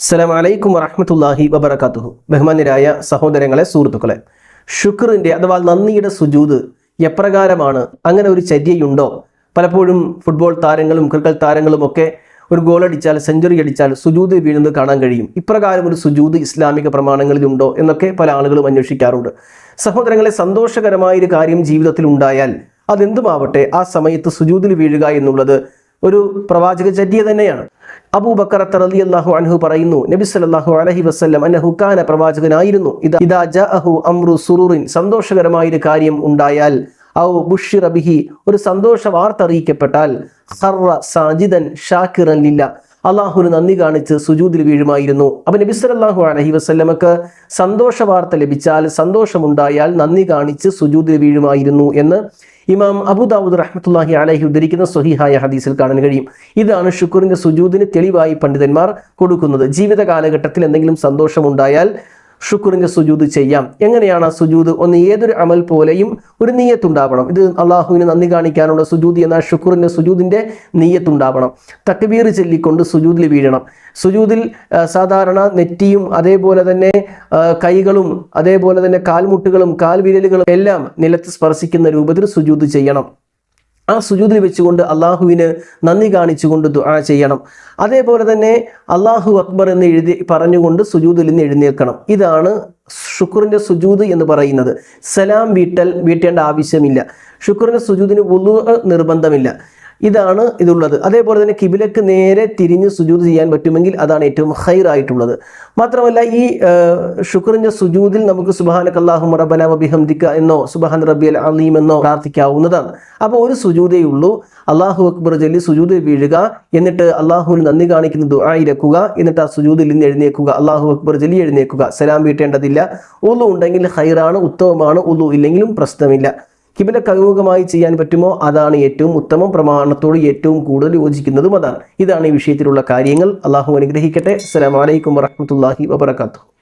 അസ്സലാം അലൈക്കും വറഹമത്തല്ലാഹി വബർക്കാത്തുഹു ബഹുമാന്യരായ സഹോദരങ്ങളെ സുഹൃത്തുക്കളെ ഷുക്റിന്റെ അഥവാ നന്ദിയുടെ സുജൂത് എപ്രകാരമാണ്? അങ്ങനെ ഒരു ചര്യയുണ്ടോ? പലപ്പോഴും ഫുട്ബോൾ താരങ്ങളും ക്രിക്കറ്റ് താരങ്ങളും ഒക്കെ ഒരു ഗോൾ അടിച്ചാൽ സെഞ്ചുറി അടിച്ചാൽ സുജൂത് വീഴുന്നത് കാണാൻ കഴിയും. ഇപ്രകാരം ഒരു സുജൂത് ഇസ്ലാമിക പ്രമാണങ്ങളിലുണ്ടോ എന്നൊക്കെ പല ആളുകളും അന്വേഷിക്കാറുണ്ട്. സഹോദരങ്ങളെ സന്തോഷകരമായ ഒരു കാര്യം ജീവിതത്തിൽ ഉണ്ടായാൽ അതെന്തുമാവട്ടെ ആ സമയത്ത് സുജൂതിൽ വീഴുക എന്നുള്ളത് ഒരു പ്രവാചക ചര്യ തന്നെയാണ്. അബൂബക്കർ അലി അള്ളാഹു അൻഹു പറയുന്നു നബി സല്ലല്ലാഹു അലഹി വസല്ലം അനഹു കാന പ്രവാചകനായിരുന്നു. സന്തോഷകരമായ ഒരു കാര്യം ഉണ്ടായാൽ ഔ ബുഷി ബിഹി ഒരു സന്തോഷ വാർത്ത അറിയിക്കപ്പെട്ടാൽ സർവ സാജിദൻ ഷാക്കിറൻ ലില്ല അള്ളാഹുവിന് നന്ദി കാണിച്ച് സുജൂതിൽ വീഴുമായിരുന്നു. അപ്പൊ നബി സല്ലല്ലാഹു അലഹി വസല്ലമക്ക് സന്തോഷ വാർത്ത ലഭിച്ചാൽ സന്തോഷമുണ്ടായാൽ നന്ദി കാണിച്ച് സുജൂതിൽ വീഴുമായിരുന്നു എന്ന് ഇമാം അബുദാവുദ് റഹ്മത്തുല്ലാഹി അലഹി ഉദ്ധരിക്കുന്ന സ്വഹിഹായ ഹദീസിൽ കാണാൻ കഴിയും. ഇതാണ് ഷുക്കൂറിന്റെ സുജൂദിന് തെളിവായി പണ്ഡിതന്മാർ കൊടുക്കുന്നത്. ജീവിത കാലഘട്ടത്തിൽ എന്തെങ്കിലും സന്തോഷമുണ്ടായാൽ ഷുക്കൂറിന്റെ സുജൂത് ചെയ്യാം. എങ്ങനെയാണ് ആ സുജൂദ് ഒന്ന് ഏതൊരു അമൽ പോലെയും ഒരു നീയത്തുണ്ടാവണം. ഇത് അള്ളാഹുവിന് നന്ദി കാണിക്കാനുള്ള സുജൂതി എന്ന ഷുക്കൂറിന്റെ സുജൂദിന്റെ നീയത്തുണ്ടാവണം. തക്ബീർ ചൊല്ലിക്കൊണ്ട് സുജൂതിൽ വീഴണം. സുജൂതിൽ സാധാരണ നെറ്റിയും അതേപോലെ തന്നെ കൈകളും അതേപോലെ തന്നെ കാൽമുട്ടുകളും കാൽവിരലുകളും എല്ലാം നിലത്ത് സ്പർശിക്കുന്ന രൂപത്തിൽ സുജൂത് ചെയ്യണം. ആ സുജൂതിൽ വെച്ചുകൊണ്ട് അള്ളാഹുവിന് നന്ദി കാണിച്ചുകൊണ്ട് ദുആ ചെയ്യണം. അതേപോലെ തന്നെ അള്ളാഹു അക്ബർ എന്ന് എഴുതി പറഞ്ഞുകൊണ്ട് സുജൂതിൽ നിന്ന് എഴുന്നേൽക്കണം. ഇതാണ് ഷുക്റിന്റെ സുജൂത് എന്ന് പറയുന്നത്. സലാം വീട്ടൽ വീട്ടേണ്ട ആവശ്യമില്ല. ഷുക്റിന്റെ സുജൂദിന് വുളു നിർബന്ധമില്ല. ഇതാണ് ഇതുള്ളത്. അതേപോലെ തന്നെ കിബിലക്ക് നേരെ തിരിഞ്ഞ് സുജൂത് ചെയ്യാൻ പറ്റുമെങ്കിൽ അതാണ് ഏറ്റവും ഹൈർ ആയിട്ടുള്ളത് മാത്രമല്ല ഈ ഷുക്റിന്റെ സുജൂതിൽ നമുക്ക് സുബാന കല്ലാഹു റബന എന്നോ സുബാൻ റബി അൽ അലീം എന്നോ പ്രാർത്ഥിക്കാവുന്നതാണ്. അപ്പോൾ ഒരു സുജൂതേ ഉള്ളൂ. അള്ളാഹു അക്ബർ ജല്ലി സുജൂത് വീഴുക. എന്നിട്ട് അള്ളാഹുവിന് നന്ദി കാണിക്കുന്ന ദുആയിരക്കുക എന്നിട്ട് ആ സുജൂതിൽ നിന്ന് എഴുന്നേക്കുക അള്ളാഹു അക്ബർ ജല്ലി എഴുന്നേക്കുക സലാം വീട്ടേണ്ടതില്ല. ഉള്ളു ഉണ്ടെങ്കിൽ ഹൈറാണ് ഉത്തമമാണ്. ഉള്ളു ഇല്ലെങ്കിലും പ്രശ്നമില്ല. കിബില കൗമുഖമായി ചെയ്യാൻ പറ്റുമോ? അതാണ് ഏറ്റവും ഉത്തമം പ്രമാണത്തോട് ഏറ്റവും കൂടുതൽ യോജിക്കുന്നതും അതാണ്. ഇതാണ് ഈ വിഷയത്തിലുള്ള കാര്യങ്ങൾ. അള്ളാഹു അനുഗ്രഹിക്കട്ടെ. അസ്സലാമലൈക്കും വറഹമത്തല്ലാഹി വബർക്കാത്തു